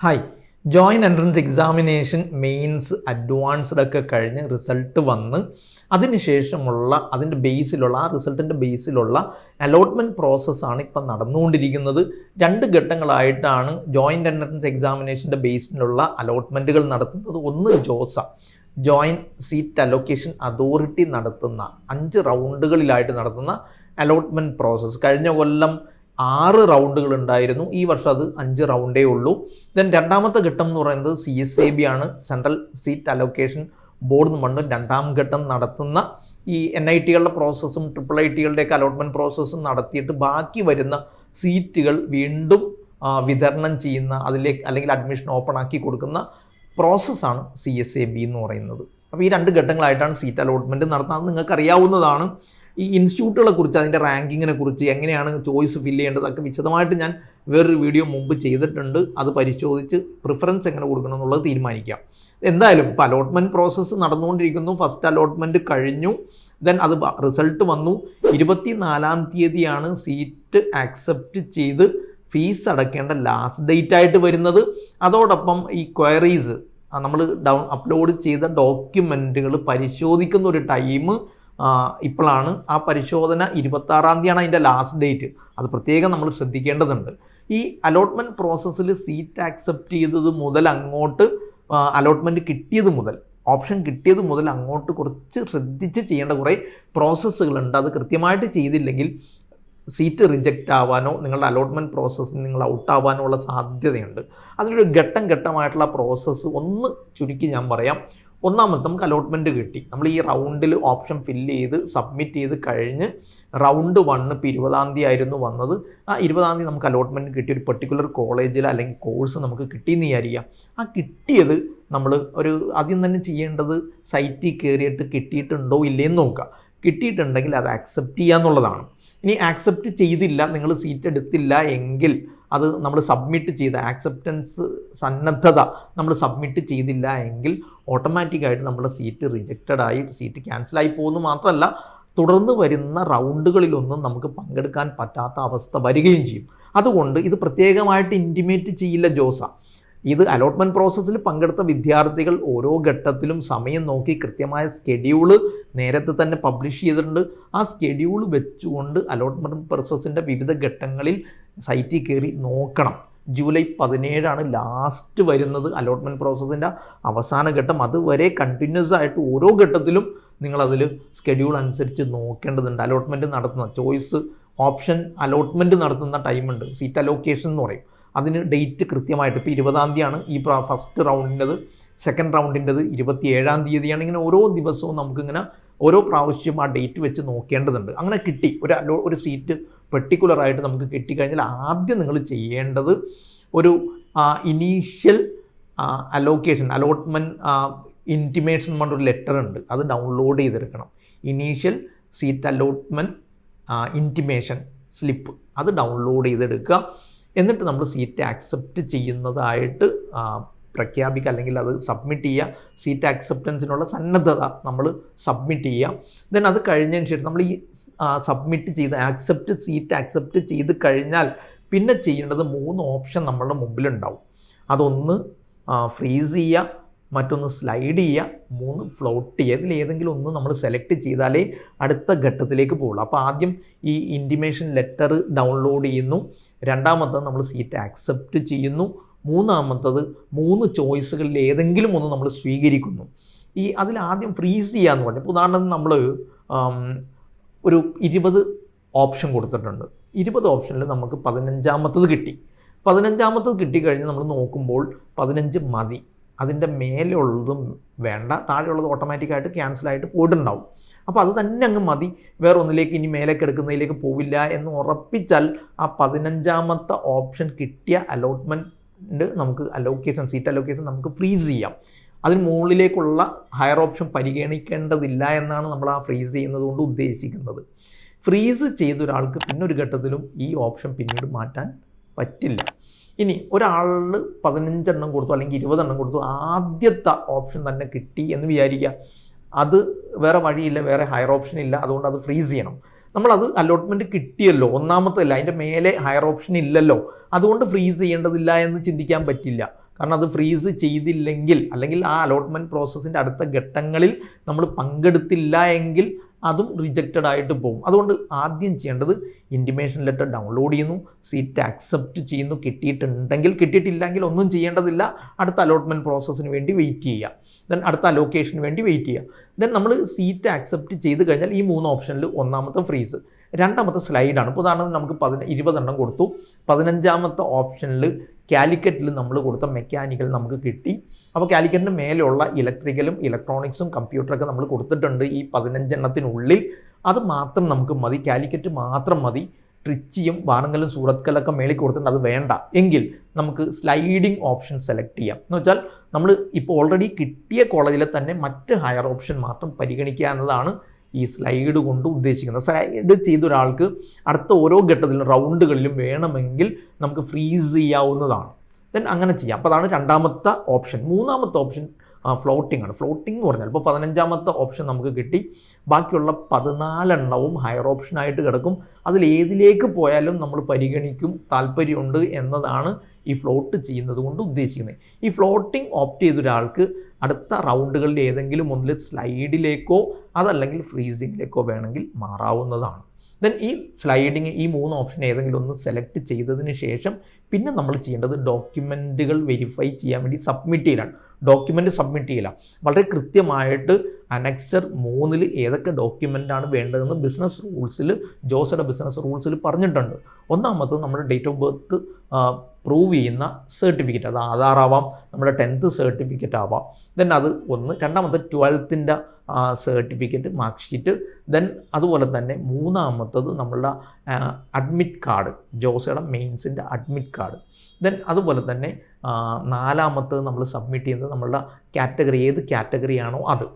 Hi join entrance examination mains advanced ഒക്കെ കഴിഞ്ഞ് result വന്ന് അതിനുശേഷമുള്ള അതിന്റെ ബേസിലുള്ള ആ റിസൾട്ടിന്റെ ബേസിലുള്ള അലോട്ട്മെന്റ് പ്രോസസ്സാണ് ഇപ്പം നടന്നുകൊണ്ടിരിക്കുന്നത്. രണ്ട് ഘട്ടങ്ങളായിട്ടാണ് ജോയിന്റ് എൻട്രൻസ് എക്സാമിനേഷന്റെ ബേസിലുള്ള അലോട്ട്മെന്റുകൾ നടത്തുന്നത്. ഒന്ന് JoSAA. Joint seat allocation authority നടത്തുന്ന അഞ്ച് റൗണ്ടുകളിലായിട്ട് നടത്തുന്ന അലോട്ട്മെന്റ് പ്രോസസ്സ് കഴിഞ്ഞ കൊല്ലം ആറ് റൗണ്ടുകൾ ഉണ്ടായിരുന്നു. ഈ വർഷം അത് അഞ്ച് റൗണ്ടേ ഉള്ളൂ. ദെൻ രണ്ടാമത്തെ ഘട്ടം എന്ന് പറയുന്നത് സി എസ് എ ബി ആണ്. സെൻട്രൽ സീറ്റ് അലോക്കേഷൻ ബോർഡ് പറഞ്ഞ് രണ്ടാം ഘട്ടം നടത്തുന്ന ഈ എൻ ഐ ടികളുടെ പ്രോസസ്സും ട്രിപ്പിൾ ഐ ടികളുടെയൊക്കെ അലോട്ട്മെന്റ് പ്രോസസ്സും നടത്തിയിട്ട് ബാക്കി വരുന്ന സീറ്റുകൾ വീണ്ടും വിതരണം ചെയ്യുന്ന അതിലേക്ക് അല്ലെങ്കിൽ അഡ്മിഷൻ ഓപ്പൺ ആക്കി കൊടുക്കുന്ന പ്രോസസ്സാണ് സി എസ് എ ബി എന്ന് പറയുന്നത്. അപ്പോൾ ഈ രണ്ട് ഘട്ടങ്ങളായിട്ടാണ് സീറ്റ് അലോട്ട്മെന്റ് നടത്തുന്നത്. നിങ്ങൾക്ക് അറിയാവുന്നതാണ് ഈ ഇൻസ്റ്റിറ്റ്യൂട്ടുകളെ കുറിച്ച് അതിന്റെ റാങ്കിങ്ങിനെ കുറിച്ച് എങ്ങനെയാണ് ചോയ്സ് ഫില്ല് ചെയ്യേണ്ടതൊക്കെ വിശദമായിട്ട് ഞാൻ വേറൊരു വീഡിയോ മുമ്പ് ചെയ്തിട്ടുണ്ട്. അത് പരിശോധിച്ച് പ്രിഫറൻസ് എങ്ങനെ കൊടുക്കണം എന്നുള്ളത് തീരുമാനിക്കാം. എന്തായാലും ഇപ്പോൾ അലോട്ട്മെന്റ് പ്രോസസ്സ് നടന്നുകൊണ്ടിരിക്കുന്നു. ഫസ്റ്റ് അലോട്ട്മെന്റ് കഴിഞ്ഞു. ദെൻ അത് റിസൾട്ട് വന്നു. ഇരുപത്തി നാലാം തീയതിയാണ് സീറ്റ് ആക്സെപ്റ്റ് ചെയ്ത് ഫീസ് അടയ്ക്കേണ്ട ലാസ്റ്റ് ഡേറ്റ് ആയിട്ട് വരുന്നത്. അതോടൊപ്പം ഈ ക്വയറീസ് നമ്മൾ ഡൗൺ അപ്ലോഡ് ചെയ്ത ഡോക്യുമെന്റുകൾ പരിശോധിക്കുന്ന ഒരു ടൈം ഇപ്പോഴാണ് ആ പരിശോധന ഇരുപത്താറാം തീയതിയാണ് അതിന്റെ ലാസ്റ്റ് ഡേറ്റ് അത് പ്രത്യേകം നമ്മൾ ശ്രദ്ധിക്കേണ്ടതുണ്ട്. ഈ അലോട്ട്മെന്റ് പ്രോസസ്സിൽ സീറ്റ് ആക്സെപ്റ്റ് ചെയ്തത് മുതൽ അങ്ങോട്ട് അലോട്ട്മെന്റ് കിട്ടിയത് മുതൽ ഓപ്ഷൻ കിട്ടിയത് മുതൽ അങ്ങോട്ട് കുറച്ച് ശ്രദ്ധിച്ച് ചെയ്യേണ്ട കുറേ പ്രോസസ്സുകളുണ്ട് അത് കൃത്യമായിട്ട് ചെയ്തില്ലെങ്കിൽ സീറ്റ് റിജക്റ്റ് ആവാനോ നിങ്ങളുടെ അലോട്ട്മെന്റ് പ്രോസസ്സിൽ നിങ്ങൾ ഔട്ട് ആവാനോ ഉള്ള സാധ്യതയുണ്ട്. അതിനൊരു ഘട്ടം ഘട്ടമായിട്ടുള്ള പ്രോസസ്സ് ഒന്ന് ചുരുക്കി ഞാൻ പറയാം. ഒന്നാമത്തെ നമുക്ക് അലോട്ട്മെന്റ് കിട്ടി. നമ്മൾ ഈ റൗണ്ടിൽ ഓപ്ഷൻ ഫില്ല് ചെയ്ത് സബ്മിറ്റ് ചെയ്ത് കഴിഞ്ഞ് റൗണ്ട് വണ്ണ് ഇപ്പോൾ ഇരുപതാം തീയതി ആയിരുന്നു വന്നത്. ആ ഇരുപതാം തീയതി നമുക്ക് അലോട്ട്മെന്റ് കിട്ടി. ഒരു പെർട്ടിക്കുലർ കോളേജിൽ അല്ലെങ്കിൽ കോഴ്സ് നമുക്ക് കിട്ടിയെന്ന് വിചാരിക്കാം. ആ കിട്ടിയത് നമ്മൾ ഒരു ആദ്യം തന്നെ ചെയ്യേണ്ടത് സൈറ്റിൽ കയറിയിട്ട് കിട്ടിയിട്ടുണ്ടോ ഇല്ലേന്ന് നോക്കുക. കിട്ടിയിട്ടുണ്ടെങ്കിൽ അത് ആക്സെപ്റ്റ് ചെയ്യുക എന്നുള്ളതാണ് ഇനി ആക്സെപ്റ്റ് ചെയ്തില്ല നിങ്ങൾ സീറ്റ് എടുത്തില്ല എങ്കിൽ അത് നമ്മൾ സബ്മിറ്റ് ചെയ്ത ആക്സെപ്റ്റൻസ് സന്നദ്ധത നമ്മൾ സബ്മിറ്റ് ചെയ്തില്ല എങ്കിൽ ഓട്ടോമാറ്റിക്കായിട്ട് നമ്മുടെ സീറ്റ് റിജക്റ്റഡ് ആയി സീറ്റ് ക്യാൻസലായി പോകുന്നു മാത്രമല്ല തുടർന്ന് വരുന്ന റൗണ്ടുകളിലൊന്നും നമുക്ക് പങ്കെടുക്കാൻ പറ്റാത്ത അവസ്ഥ വരികയും ചെയ്യും. അതുകൊണ്ട് ഇത് പ്രത്യേകമായിട്ട് ഇന്റിമേറ്റ് ചെയ്യില്ല ജോസ. ഇത് അലോട്ട്മെന്റ് പ്രോസസ്സിൽ പങ്കെടുത്ത വിദ്യാർത്ഥികൾ ഓരോ ഘട്ടത്തിലും സമയം നോക്കി കൃത്യമായ സ്കെഡ്യൂൾ നേരത്തെ തന്നെ പബ്ലിഷ് ചെയ്തിട്ടുണ്ട്. ആ സ്കെഡ്യൂൾ വെച്ചുകൊണ്ട് അലോട്ട്മെന്റ് പ്രോസസ്സിന്റെ വിവിധ ഘട്ടങ്ങളിൽ സൈറ്റിൽ കയറി നോക്കണം. ജൂലൈ പതിനേഴാണ് ലാസ്റ്റ് വരുന്നത് അലോട്ട്മെന്റ് പ്രോസസ്സിന്റെ അവസാന ഘട്ടം. അതുവരെ കണ്ടിന്യൂസ് ആയിട്ട് ഓരോ ഘട്ടത്തിലും നിങ്ങളതിൽ സ്കെഡ്യൂൾ അനുസരിച്ച് നോക്കേണ്ടതുണ്ട്. അലോട്ട്മെന്റ് നടത്തുന്ന ചോയ്സ് ഓപ്ഷൻ അലോട്ട്മെന്റ് നടത്തുന്ന ടൈമുണ്ട് സീറ്റ് അലോക്കേഷൻ എന്ന് പറയും. അതിന് ഡേറ്റ് കൃത്യമായിട്ട് ഇപ്പോൾ ഇരുപതാം തീയതിയാണ് ഈ ഫസ്റ്റ് റൗണ്ടിന്റെത് സെക്കൻഡ് റൗണ്ടിന്റെത് ഇരുപത്തി ഏഴാം തീയതിയാണ്. ഇങ്ങനെ ഓരോ ദിവസവും നമുക്കിങ്ങനെ ഓരോ പ്രാവശ്യം ആ ഡേറ്റ് വെച്ച് നോക്കേണ്ടതുണ്ട്. അങ്ങനെ കിട്ടി. ഒരു അലോ ഒരു സീറ്റ് പെർട്ടിക്കുലറായിട്ട് നമുക്ക് കിട്ടിക്കഴിഞ്ഞാൽ ആദ്യം നിങ്ങൾ ചെയ്യേണ്ടത് ഒരു ഇനീഷ്യൽ അലോക്കേഷൻ അലോട്ട്മെന്റ് ഇന്റിമേഷൻ എന്ന് പറഞ്ഞൊരു ലെറ്റർ ഉണ്ട്. അത് ഡൗൺലോഡ് ചെയ്തെടുക്കണം. Initial seat allotment intimation slip അത് ഡൗൺലോഡ് ചെയ്തെടുക്കുക. എന്നിട്ട് നമ്മൾ സീറ്റ് ആക്സെപ്റ്റ് ചെയ്യുന്നതായിട്ട് പ്രഖ്യാപിക്കുക അല്ലെങ്കിൽ അത് സബ്മിറ്റ് ചെയ്യുക. സീറ്റ് ആക്സെപ്റ്റൻസിനുള്ള സന്നദ്ധത നമ്മൾ സബ്മിറ്റ് ചെയ്യുക. ദെൻ അത് കഴിഞ്ഞതിന് ശേഷം നമ്മൾ ഈ സബ്മിറ്റ് ചെയ്ത് ആക്സെപ്റ്റ് സീറ്റ് ആക്സെപ്റ്റ് ചെയ്ത് കഴിഞ്ഞാൽ പിന്നെ ചെയ്യേണ്ടത് മൂന്ന് ഓപ്ഷൻ നമ്മളുടെ മുമ്പിലുണ്ടാവും. അതൊന്ന് ഫ്രീസ് ചെയ്യുക. മറ്റൊന്ന് സ്ലൈഡ് ചെയ്യുക. മൂന്ന് ഫ്ലോട്ട് ചെയ്യുക. ഇതിൽ ഏതെങ്കിലും ഒന്ന് നമ്മൾ സെലക്ട് ചെയ്താലേ അടുത്ത ഘട്ടത്തിലേക്ക് പോകുള്ളൂ. അപ്പോൾ ആദ്യം ഈ ഇന്റിമേഷൻ ലെറ്റർ ഡൗൺലോഡ് ചെയ്യുന്നു. രണ്ടാമത്തത് നമ്മൾ സീറ്റ് ആക്സെപ്റ്റ് ചെയ്യുന്നു. മൂന്നാമത്തത് മൂന്ന് ചോയ്സുകളിൽ ഏതെങ്കിലും ഒന്ന് നമ്മൾ സ്വീകരിക്കുന്നു. ഈ അതിൽ ആദ്യം ഫ്രീസ് ചെയ്യാന്ന് പറഞ്ഞു ഇപ്പോൾ ഉദാഹരണത്തിന് നമ്മൾ ഒരു ഇരുപത് ഓപ്ഷൻ കൊടുത്തിട്ടുണ്ട്. ഇരുപത് ഓപ്ഷനിൽ നമുക്ക് പതിനഞ്ചാമത്തത് കിട്ടി. പതിനഞ്ചാമത്തത് കിട്ടിക്കഴിഞ്ഞ് നമ്മൾ നോക്കുമ്പോൾ പതിനഞ്ച് മതി. അതിന്റെ മേലുള്ളതും വേണ്ട. താഴെയുള്ളത് ഓട്ടോമാറ്റിക്കായിട്ട് ക്യാൻസലായിട്ട് പോയിട്ടുണ്ടാവും. അപ്പോൾ അത് തന്നെ അങ്ങ് മതി. വേറെ ഒന്നിലേക്ക് ഇനി മേലേക്ക് എടുക്കുന്നതിലേക്ക് പോവില്ല എന്ന് ഉറപ്പിച്ചാൽ ആ പതിനഞ്ചാമത്തെ ഓപ്ഷൻ കിട്ടിയ അലോട്ട്മെന്റ് നമുക്ക് അലോക്കേഷൻ സീറ്റ് അലോക്കേഷൻ നമുക്ക് ഫ്രീസ് ചെയ്യാം. അതിന് മുകളിലേക്കുള്ള ഹയർ ഓപ്ഷൻ പരിഗണിക്കേണ്ടതില്ല എന്നാണ് നമ്മൾ ആ ഫ്രീസ് ചെയ്യുന്നത് കൊണ്ട് ഉദ്ദേശിക്കുന്നത്. ഫ്രീസ് ചെയ്ത ഒരാൾക്ക് പിന്നൊരു ഘട്ടത്തിലും ഈ ഓപ്ഷൻ പിന്നീട് മാറ്റാൻ പറ്റില്ല. ഇനി ഒരാൾ പതിനഞ്ചെണ്ണം കൊടുത്തു അല്ലെങ്കിൽ ഇരുപതെണ്ണം കൊടുത്തു ആദ്യത്തെ ഓപ്ഷൻ തന്നെ കിട്ടി എന്ന് വിചാരിക്കുക. അത് വേറെ വഴിയില്ല വേറെ ഹയർ ഓപ്ഷൻ ഇല്ല. അതുകൊണ്ട് അത് ഫ്രീസ് ചെയ്യണം. നമ്മളത് അലോട്ട്മെന്റ് കിട്ടിയല്ലോ ഒന്നാമത്തല്ല അതിന്റെ മേലെ ഹയർ ഓപ്ഷൻ ഇല്ലല്ലോ. അതുകൊണ്ട് ഫ്രീസ് ചെയ്യേണ്ടതില്ല എന്ന് ചിന്തിക്കാൻ പറ്റില്ല. കാരണം അത് ഫ്രീസ് ചെയ്തില്ലെങ്കിൽ അല്ലെങ്കിൽ ആ അലോട്ട്മെന്റ് പ്രോസസ്സിന്റെ അടുത്ത ഘട്ടങ്ങളിൽ നമ്മൾ പങ്കെടുത്തില്ല എങ്കിൽ അതും റിജക്റ്റഡ് ആയിട്ട് പോകും. അതുകൊണ്ട് ആദ്യം ചെയ്യേണ്ടത് ഇന്റിമേഷൻ ലെറ്റർ ഡൗൺലോഡ് ചെയ്യുന്നു സീറ്റ് അക്സെപ്റ്റ് ചെയ്യുന്നു. കിട്ടിയിട്ടുണ്ടെങ്കിൽ കിട്ടിയിട്ടില്ലെങ്കിൽ ഒന്നും ചെയ്യേണ്ടതില്ല. അടുത്ത അലോട്ട്മെന്റ് പ്രോസസ്സിന് വേണ്ടി വെയിറ്റ് ചെയ്യുക. ദെൻ അടുത്ത അലോക്കേഷന് വേണ്ടി വെയിറ്റ് ചെയ്യുക ദെൻ നമ്മൾ സീറ്റ് അക്സെപ്റ്റ് ചെയ്ത് കഴിഞ്ഞാൽ ഈ മൂന്ന് ഓപ്ഷനിൽ ഒന്നാമത്തെ ഫ്രീസ് രണ്ടാമത്തെ സ്ലൈഡാണ് ഇപ്പോൾ ഉദാഹരണത്തിന് നമുക്ക് പതിന ഇരുപതെണ്ണം കൊടുത്തു. പതിനഞ്ചാമത്തെ ഓപ്ഷനിൽ കാലിക്കറ്റിൽ നമ്മൾ കൊടുത്ത മെക്കാനിക്കൽ നമുക്ക് കിട്ടി. അപ്പോൾ കാലിക്കറ്റിന് മേലെയുള്ള ഇലക്ട്രിക്കലും ഇലക്ട്രോണിക്സും കമ്പ്യൂട്ടറൊക്കെ നമ്മൾ കൊടുത്തിട്ടുണ്ട് ഈ പതിനഞ്ചെണ്ണത്തിനുള്ളിൽ. അത് മാത്രം നമുക്ക് മതി. കാലിക്കറ്റ് മാത്രം മതി. ട്രിച്ചിയും വാറങ്കലും സൂറത്കലൊക്കെ മേളിൽ കൊടുത്തിട്ടുണ്ട് അത് വേണ്ട. എങ്കിൽ നമുക്ക് സ്ലൈഡിംഗ് ഓപ്ഷൻ സെലക്ട് ചെയ്യാം. എന്ന് വെച്ചാൽ നമ്മൾ ഇപ്പോൾ ഓൾറെഡി കിട്ടിയ കോളേജിലെ തന്നെ മറ്റ് ഹയർ ഓപ്ഷൻ മാത്രം പരിഗണിക്കുക എന്നതാണ് ഈ സ്ലൈഡ് കൊണ്ട് ഉദ്ദേശിക്കുന്നത്. സ്ലൈഡ് ചെയ്ത ഒരാൾക്ക് അടുത്ത ഓരോ ഘട്ടത്തിലും റൗണ്ടുകളിലും വേണമെങ്കിൽ നമുക്ക് ഫ്രീസ് ചെയ്യാവുന്നതാണ്. ദെൻ അങ്ങനെ ചെയ്യാം. അപ്പോൾ അതാണ് രണ്ടാമത്തെ ഓപ്ഷൻ മൂന്നാമത്തെ ഓപ്ഷൻ ഫ്ലോട്ടിംഗ് ആണ്. ഫ്ലോട്ടിംഗ് എന്ന് പറഞ്ഞാൽ ഇപ്പോൾ പതിനഞ്ചാമത്തെ ഓപ്ഷൻ നമുക്ക് കിട്ടി. ബാക്കിയുള്ള പതിനാലെണ്ണവും ഹയർ ഓപ്ഷനായിട്ട് കിടക്കും. അതിൽ ഏതിലേക്ക് പോയാലും നമ്മൾ പരിഗണിക്കും താല്പര്യമുണ്ട് എന്നതാണ് ഈ ഫ്ലോട്ട് ചെയ്യുന്നത് കൊണ്ട് ഉദ്ദേശിക്കുന്നത്. ഈ ഫ്ലോട്ടിംഗ് ഓപ്റ്റ് ചെയ്ത ഒരാൾക്ക് അടുത്ത റൗണ്ടുകളിൽ ഏതെങ്കിലും ഒന്നിൽ സ്ലൈഡിലേക്കോ അതല്ലെങ്കിൽ ഫ്രീസിങ്ങിലേക്കോ വേണമെങ്കിൽ മാറാവുന്നതാണ്. ദെൻ ഈ സ്ലൈഡിങ് ഈ മൂന്ന് ഓപ്ഷൻ ഏതെങ്കിലും ഒന്ന് സെലക്ട് ചെയ്തതിന് ശേഷം പിന്നെ നമ്മൾ ചെയ്യേണ്ടത് ഡോക്യുമെന്റുകൾ വെരിഫൈ ചെയ്യാൻ വേണ്ടി സബ്മിറ്റ് ചെയ്യലാണ്. ഡോക്യുമെന്റ് സബ്മിറ്റ് ചെയ്യില്ല വളരെ കൃത്യമായിട്ട് അനക്സർ മൂന്നിൽ ഏതൊക്കെ ഡോക്യുമെന്റാണ് വേണ്ടതെന്ന് ബിസിനസ് റൂൾസിൽ ജോസയുടെ ബിസിനസ് റൂൾസിൽ പറഞ്ഞിട്ടുണ്ട്. ഒന്നാമത്തത് നമ്മുടെ ഡേറ്റ് ഓഫ് ബർത്ത് പ്രൂവ് ചെയ്യുന്ന സർട്ടിഫിക്കറ്റ് അത് ആധാർ ആവാം നമ്മുടെ ടെൻത്ത് സർട്ടിഫിക്കറ്റ് ആവാം. ദെൻ അത് ഒന്ന് രണ്ടാമത്തെ ട്വൽത്തിന്റെ സർട്ടിഫിക്കറ്റ് മാർക്ക് ഷീറ്റ് ദെൻ അതുപോലെ തന്നെ മൂന്നാമത്തത് നമ്മളുടെ അഡ്മിറ്റ് കാർഡ് ജോസയുടെ മെയിൻസിന്റെ അഡ്മിറ്റ് കാർഡ് ദെൻ അതുപോലെ തന്നെ നാലാമത്തത് നമ്മൾ സബ്മിറ്റ് ചെയ്യുന്നത് നമ്മളുടെ കാറ്റഗറി ഏത് കാറ്റഗറിയാണോ അത്.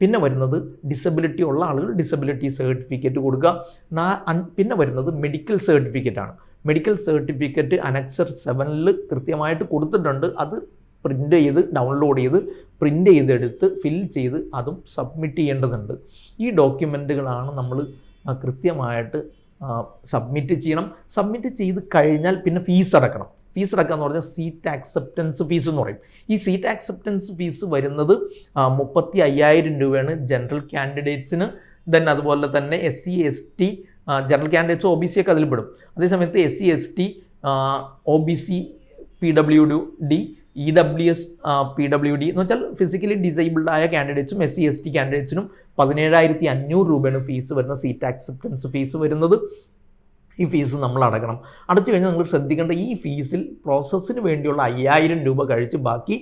പിന്നെ വരുന്നത് ഡിസബിലിറ്റി ഉള്ള ആളുകൾ ഡിസബിലിറ്റി സർട്ടിഫിക്കറ്റ് കൊടുക്കുക. പിന്നെ വരുന്നത് മെഡിക്കൽ സർട്ടിഫിക്കറ്റാണ് മെഡിക്കൽ സർട്ടിഫിക്കറ്റ് അനക്സർ സെവനിൽ കൃത്യമായിട്ട് കൊടുത്തിട്ടുണ്ട്. അത് പ്രിന്റ് ചെയ്ത് ഡൗൺലോഡ് ചെയ്ത് പ്രിന്റ് ചെയ്തെടുത്ത് ഫിൽ ചെയ്ത് അതും സബ്മിറ്റ് ചെയ്യേണ്ടതുണ്ട്. ഈ ഡോക്യുമെന്റുകളാണ് നമ്മൾ കൃത്യമായിട്ട് സബ്മിറ്റ് ചെയ്യണം. സബ്മിറ്റ് ചെയ്ത് കഴിഞ്ഞാൽ പിന്നെ ഫീസ് അടക്കണം. ഫീസ് അടക്കുക എന്ന് പറഞ്ഞാൽ സീറ്റ് ആക്സെപ്റ്റൻസ് ഫീസ് എന്ന് പറയും. ഈ സീറ്റ് ആക്സെപ്റ്റൻസ് ഫീസ് വരുന്നത് മുപ്പത്തി അയ്യായിരം രൂപയാണ്. ജനറൽ കാൻഡിഡേറ്റ്സിന് ദെൻ അതുപോലെ തന്നെ S C S T general candidates O B C ഒക്കെ അതിൽ പെടും. അതേസമയത്ത് S C S T O B C P W D E W S P W D എന്ന് വെച്ചാൽ ഫിസിക്കലി ഡിസേബിൾഡ് ആയ കാൻഡിഡേറ്റ്സും എസ് സി എസ് ടി കാൻഡിഡേറ്റ്സിനും പതിനേഴായിരത്തി അഞ്ഞൂറ് രൂപയാണ് ഫീസ് വരുന്ന സീറ്റ് ആക്സെപ്റ്റൻസ് ഫീസ് വരുന്നത്. ഈ ഫീസ് നമ്മൾ അടക്കണം. അടച്ചു കഴിഞ്ഞാൽ നിങ്ങൾ ശ്രദ്ധിക്കേണ്ട ഈ ഫീസിൽ പ്രോസസ്സിന് വേണ്ടിയുള്ള അയ്യായിരം രൂപ കഴിച്ച് ബാക്കി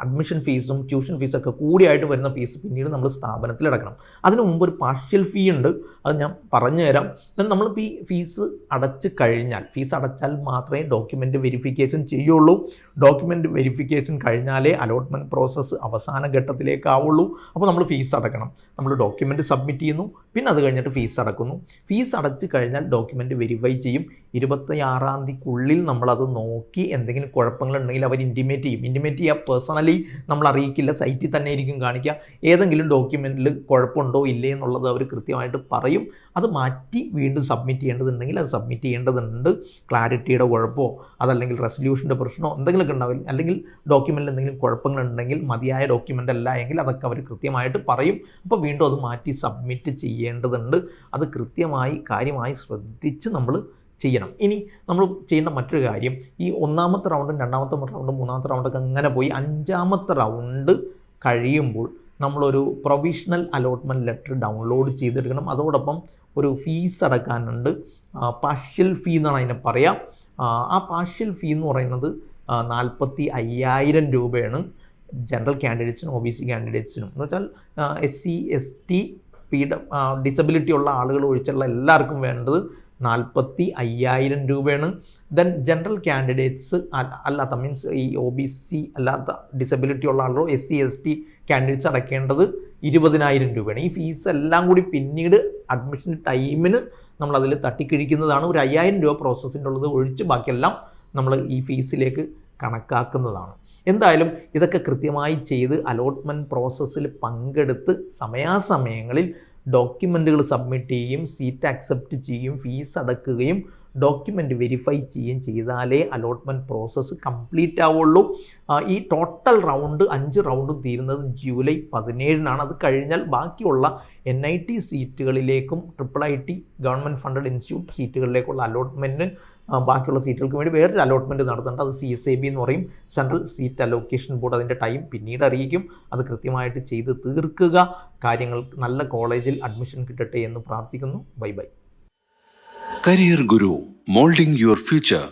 അഡ്മിഷൻ ഫീസും ട്യൂഷൻ ഫീസൊക്കെ കൂടിയായിട്ട് വരുന്ന ഫീസ് പിന്നീട് നമ്മൾ സ്ഥാപനത്തിൽ അടക്കണം. അതിനു മുമ്പ് ഒരു പാർഷ്യൽ ഫീ ഉണ്ട്. അത് ഞാൻ പറഞ്ഞു തരാം. നമ്മളിപ്പോൾ ഈ ഫീസ് അടച്ച് കഴിഞ്ഞാൽ ഫീസ് അടച്ചാൽ മാത്രമേ ഡോക്യുമെന്റ് വെരിഫിക്കേഷൻ ചെയ്യുള്ളൂ. ഡോക്യുമെന്റ് വെരിഫിക്കേഷൻ കഴിഞ്ഞാലേ അലോട്ട്മെന്റ് പ്രോസസ്സ് അവസാന ഘട്ടത്തിലേക്കാവുള്ളൂ. അപ്പോൾ നമ്മൾ ഫീസ് അടക്കണം. നമ്മൾ ഡോക്യുമെന്റ് സബ്മിറ്റ് ചെയ്യുന്നു. പിന്നെ അത് കഴിഞ്ഞിട്ട് ഫീസ് അടക്കുന്നു. ഫീസ് അടച്ച് കഴിഞ്ഞാൽ ഡോക്യുമെന്റ് വെരിഫൈ ചെയ്യും. ഇരുപത്തിയാറാം തീയതിക്കുള്ളിൽ നമ്മളത് നോക്കി എന്തെങ്കിലും കുഴപ്പങ്ങളുണ്ടെങ്കിൽ അവർ ഇന്റിമേറ്റ് ചെയ്യും. ഇന്റിമേറ്റ് ചെയ്യുക പേഴ്സണലി നമ്മൾ അറിയിക്കില്ല സൈറ്റിൽ തന്നെ ആയിരിക്കും കാണിക്കുക. ഏതെങ്കിലും ഡോക്യുമെന്റിൽ കുഴപ്പമുണ്ടോ ഇല്ലേ എന്നുള്ളത് അവർ കൃത്യമായിട്ട് പറയും. അത് മാറ്റി വീണ്ടും സബ്മിറ്റ് ചെയ്യേണ്ടതുണ്ടെങ്കിൽ അത് സബ്മിറ്റ് ചെയ്യേണ്ടതുണ്ട്. ക്ലാരിറ്റിയുടെ കുഴപ്പമോ അതല്ലെങ്കിൽ റെസൊല്യൂഷന്റെ പ്രശ്നമോ എന്തെങ്കിലുമൊക്കെ ഉണ്ടാവില്ല. അല്ലെങ്കിൽ ഡോക്യുമെന്റിൽ എന്തെങ്കിലും കുഴപ്പങ്ങളുണ്ടെങ്കിൽ മതിയായ ഡോക്യുമെന്റ് അല്ല എങ്കിൽ അതൊക്കെ അവർ കൃത്യമായിട്ട് പറയും. അപ്പോൾ വീണ്ടും അത് മാറ്റി സബ്മിറ്റ് ചെയ്യേണ്ടതുണ്ട്. അത് കൃത്യമായി കാര്യമായി ശ്രദ്ധിച്ച് നമ്മൾ ചെയ്യണം. ഇനി നമ്മൾ ചെയ്യേണ്ട മറ്റൊരു കാര്യം ഈ ഒന്നാമത്തെ റൗണ്ടും രണ്ടാമത്തെ റൗണ്ടും മൂന്നാമത്തെ റൗണ്ടൊക്കെ അങ്ങനെ പോയി അഞ്ചാമത്തെ റൗണ്ട് കഴിയുമ്പോൾ നമ്മളൊരു പ്രൊവിഷണൽ അലോട്ട്മെന്റ് ലെറ്റർ ഡൗൺലോഡ് ചെയ്തെടുക്കണം. അതോടൊപ്പം ഒരു ഫീസ് അടക്കാനുണ്ട്. പാർഷ്യൽ ഫീ എന്നാണ് അതിനെ പറയാം. ആ പാർഷ്യൽ ഫീ എന്ന് പറയുന്നത് നാൽപ്പത്തി അയ്യായിരം രൂപയാണ് ജനറൽ കാൻഡിഡേറ്റ്സിനും ഒ ബി സി കാൻഡിഡേറ്റ്സിനും എന്ന് വെച്ചാൽ S C S T P disability ഉള്ള ആളുകൾ ഒഴിച്ചുള്ള എല്ലാവർക്കും വേണ്ടത് നാൽപ്പത്തി അയ്യായിരം രൂപയാണ് ദെൻ ജനറൽ കാൻഡിഡേറ്റ്സ് അല്ലാത്ത മീൻസ് ഈ ഒ ബി സി അല്ലാത്ത ഡിസബിലിറ്റി ഉള്ള ആളുകളോ S C S T candidates അടയ്ക്കേണ്ടത് ഇരുപതിനായിരം രൂപയാണ്. ഈ ഫീസ് എല്ലാം കൂടി പിന്നീട് അഡ്മിഷൻ ടൈമിന് നമ്മൾ അതിൽ തട്ടിക്കിഴിക്കുന്നതാണ്. ഒരു അയ്യായിരം രൂപ പ്രോസസ്സിന്റെ ഉള്ളത് ഒഴിച്ച് ബാക്കിയെല്ലാം നമ്മൾ ഈ ഫീസിലേക്ക് കണക്കാക്കുന്നതാണ്. എന്തായാലും ഇതൊക്കെ കൃത്യമായി ചെയ്ത് അലോട്ട്മെന്റ് പ്രോസസ്സിൽ പങ്കെടുത്ത് സമയാസമയങ്ങളിൽ ഡോക്യുമെന്റുകൾ സബ്മിറ്റ് ചെയ്യും സീറ്റ് അക്സെപ്റ്റ് ചെയ്യും ഫീസ് അടക്കുകയും ഡോക്യുമെന്റ് വെരിഫൈ ചെയ്യുകയും ചെയ്താലേ അലോട്ട്മെന്റ് പ്രോസസ്സ് കംപ്ലീറ്റ് ആവുള്ളൂ. ഈ ടോട്ടൽ റൗണ്ട് അഞ്ച് റൗണ്ടും തീരുന്നത് ജൂലൈ പതിനേഴിനാണ്. അത് കഴിഞ്ഞാൽ ബാക്കിയുള്ള N I T സീറ്റുകളിലേക്കും triple I T government funded institute സീറ്റുകളിലേക്കുള്ള അലോട്ട്മെന്റിന് ബാക്കിയുള്ള സീറ്റുകൾക്ക് വേണ്ടി വേറൊരു അലോട്ട്മെന്റ് നടത്തുന്നുണ്ട്. അത് സി എസ് എ ബി എന്ന് പറയും. സെൻട്രൽ സീറ്റ് അലോക്കേഷൻ ബോർഡ് അതിന്റെ ടൈം പിന്നീട് അറിയിക്കും. അത് കൃത്യമായിട്ട് ചെയ്ത് തീർക്കുക. കാര്യങ്ങൾ നല്ല കോളേജിൽ അഡ്മിഷൻ കിട്ടട്ടെ എന്ന് പ്രാർത്ഥിക്കുന്നു. Bye bye Career Guru Molding Your Future